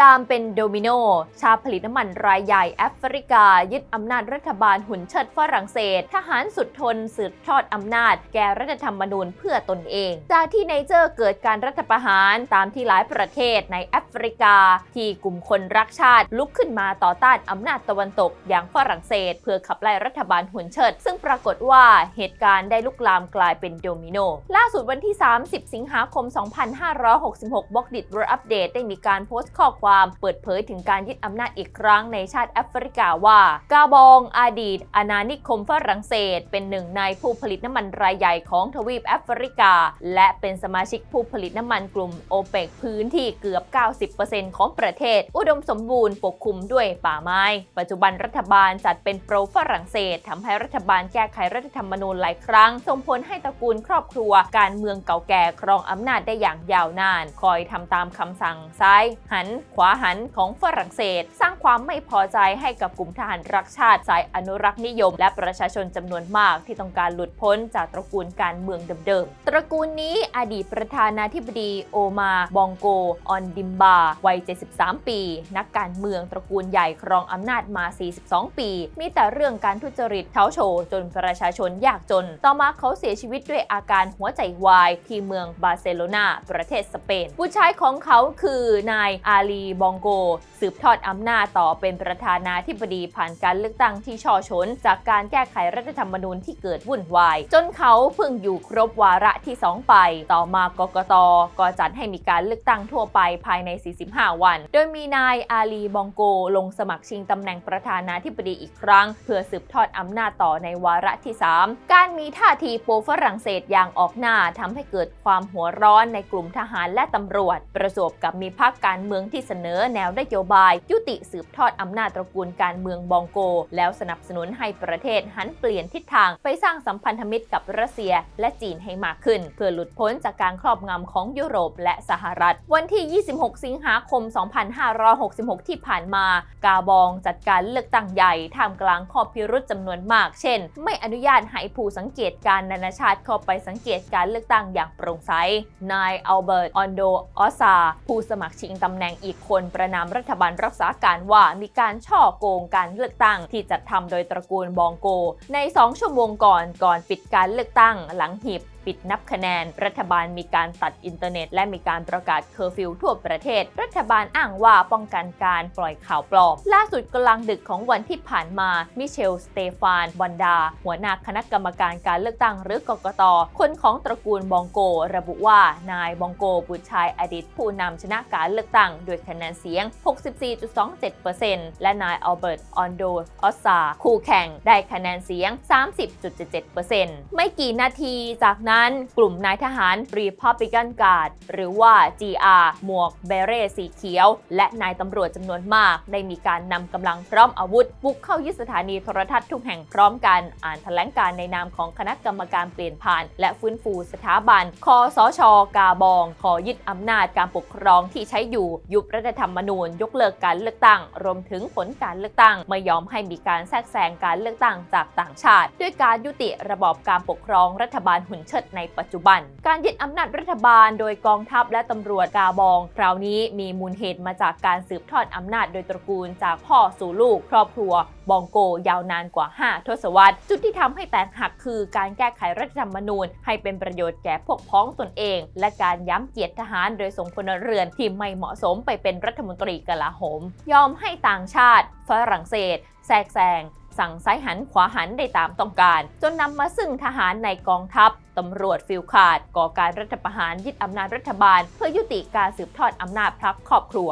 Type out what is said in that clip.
ลามเป็นโดมิโน ชาผลิตน้ำมันรายใหญ่แอฟริกา ยึดอำนาจรัฐบาลหุ่นเชิดฝรั่งเศส ทหารสุดทนสืบทอดอำนาจ แก่รัฐธรรมนูญเพื่อตนเอง จากที่ไนเจอร์เกิดการรัฐประหารตามที่หลายประเทศในแอฟริกา ที่กลุ่มคนรักชาติลุกขึ้นมาต่อต้านอำนาจตะวันตกอย่างฝรั่งเศส เพื่อขับไล่รัฐบาลหุ่นเชิด ซึ่งปรากฏว่าเหตุการณ์ได้ลุกลามกลายเป็นโดมิโน ล่าสุดวันที่ 30 สิงหาคม 2566 บล็อกดิ World Update ได้มีการโพสต์ข้อความเปิดเผยถึงการยึดอำนาจอีกครั้งในชาติแอฟริกาว่า กาบองอดีตอาณานิคมฝรั่งเศส เป็นหนึ่งในผู้ผลิตน้ำมันรายใหญ่ของทวีปแอฟริกา และเป็นสมาชิกผู้ผลิตน้ำมันกลุ่มโอเปกพื้นที่เกือบ 90%ของประเทศ อุดมสมบูรณ์ปกคลุมด้วยป่าไม้ ปัจจุบันรัฐบาลจัดเป็นโปรฝรั่งเศสทำให้รัฐบาลแก้ไขรัฐธรรมนูญหลายครั้ง ส่งผลให้ตระกูลครอบครัว การเมืองเก่าแก่ครองอำนาจได้อย่างยาวนาน คอยทำตามคำสั่งซ้ายหันขวาหันของฝรั่งเศส สร้างความไม่พอใจให้กับกลุ่มทหารรักชาติสายอนุรักษ์นิยม และประชาชนจำนวนมากที่ต้องการหลุดพ้นจากตระกูลการเมืองเดิมๆ ตระกูลนี้อดีตประธานาธิบดีโอมาบองโก ออนดิมบา วัย 73 ปี นักการเมืองตระกูลใหญ่ครองอำนาจมา 42 ปี มีแต่เรื่องการทุจริตเท้าโชว์จนประชาชนยากจน ต่อมาเขาเสียชีวิตด้วยอาการหัวใจวาย ที่เมืองบาร์เซโลนาประเทศสเปน ผู้ชายของเขาคือนายอาลีบองโก สืบทอดอำนาจต่อเป็นประธานาธิบดีผ่านการเลือกตั้งที่ช่อชน จากการแก้ไขรัฐธรรมนูญที่เกิดวุ่นวาย จนเขาเพิ่งอยู่ครบวาระที่ 2 ไป ต่อมากกตก็จัดให้มีการเลือกตั้งทั่วไปภายใน 45 วัน โดยมีนายอาลีบองโก ลงสมัครชิงตำแหน่งประธานาธิบดีอีกครั้ง เพื่อสืบทอดอำนาจต่อในวาระที่ 3 การมีท่าทีโปรฝรั่งเศสอย่างออกหน้าทำให้เกิดความหัวร้อนในกลุ่มทหารและตำรวจ ประสบกับมีพรรคการเมืองที่สนอแนวนโยบาย ยุติสืบทอดอำนาจตระกูลการเมืองบองโก แล้วสนับสนุนให้ประเทศหันเปลี่ยนทิศทางไปสร้างสัมพันธมิตรกับรัสเซียและจีนให้มากขึ้น เพื่อหลุดพ้นจากการครอบงำของยุโรปและสหรัฐ วันที่ 26 สิงหาคม 2566 ที่ผ่านมา กาบองจัดการเลือกตั้งใหญ่ท่ามกลางข้อพิรุธจำนวนมาก เช่น ไม่อนุญาตให้ผู้สังเกตการนานาชาติเข้าไปสังเกตการเลือกตั้งอย่างโปร่งใส นายอัลเบิร์ต ออนโด ออซา ผู้สมัครชิงตำแหน่งอีกคนประนามรัฐบาลรักษาการว่ามีการช่อโกงการเลือกตั้งที่จัดทำโดยตระกูลบองโก ใน 2 ชั่วโมงก่อนก่อนปิดการเลือกตั้งหลังหีบ ปิดนับคะแนน รัฐบาลมีการตัดอินเทอร์เน็ต และมีการประกาศเคอร์ฟิวทั่วประเทศ รัฐบาลอ้างว่าป้องกันการปล่อยข่าวปลอม ล่าสุดกลางดึกของวันที่ผ่านมา มิเชล สเตฟานวันดา หัวหน้าคณะกรรมการการเลือกตั้งหรือกกต คนของตระกูลบองโก ระบุว่านายบองโกบุตรชายอดีตผู้นำชนะการเลือกตั้งด้วยคะแนนเสียง 64.27%และนายอัลเบิร์ต ออนโด ออสซา คู่แข่งได้คะแนนเสียง 30.77%ไม่กี่นาทีจากนั้นนั้นกลุ่มนายทหาร Republican Guard หรือว่า GR หมวกเบเร่สีเขียว และนายตำรวจจำนวนมาก ได้มีการนำกำลังพร้อมอาวุธบุกเข้ายึดสถานีโทรทัศน์ทุกแห่งพร้อมกัน อ่านแถลงการในนามของคณะกรรมการเปลี่ยนผ่าน และฟื้นฟูสถาบัน คอสช กาบอง ขอยึดอำนาจการปกครองที่ใช้อยู่ ยุบรัฐธรรมนูญ ยกเลิกการเลือกตั้ง รวมถึงผลการเลือกตั้ง ไม่ยอมให้มีการแทรกแซงการเลือกตั้งจากต่างชาติ ด้วยการยุติระบอบการปกครองรัฐบาลหุ่นเชิดดในปัจจุบัน การยึดอำนาจรัฐบาล โดยกองทัพและตำรวจกาบอง คราวนี้มีมูลเหตุมาจากการสืบทอดอำนาจโดยตระกูลจากพ่อสู่ลูก ครอบครัว บองโกยาวนานกว่า 5 ทศวรรษ จุดที่ทำให้แตกหักคือการแก้ไขรัฐธรรมนูญ ให้เป็นประโยชน์แก่พวกพ้องตนเอง และการย้ำเกียรติทหารโดยส่งพลเรือนที่ไม่เหมาะสมไปเป็นรัฐมนตรีกลาโหม ยอมให้ต่างชาติฝรั่งเศส แทรกแซง สั่งซ้ายหันขวาหันได้ตามต้องการ จนนำมาซึ่งทหารในกองทัพตำรวจฟิลขาดก่อการรัฐประหารยึดอำนาจรัฐบาล เพื่อยุติการสืบทอดอำนาจพรรคครอบครัว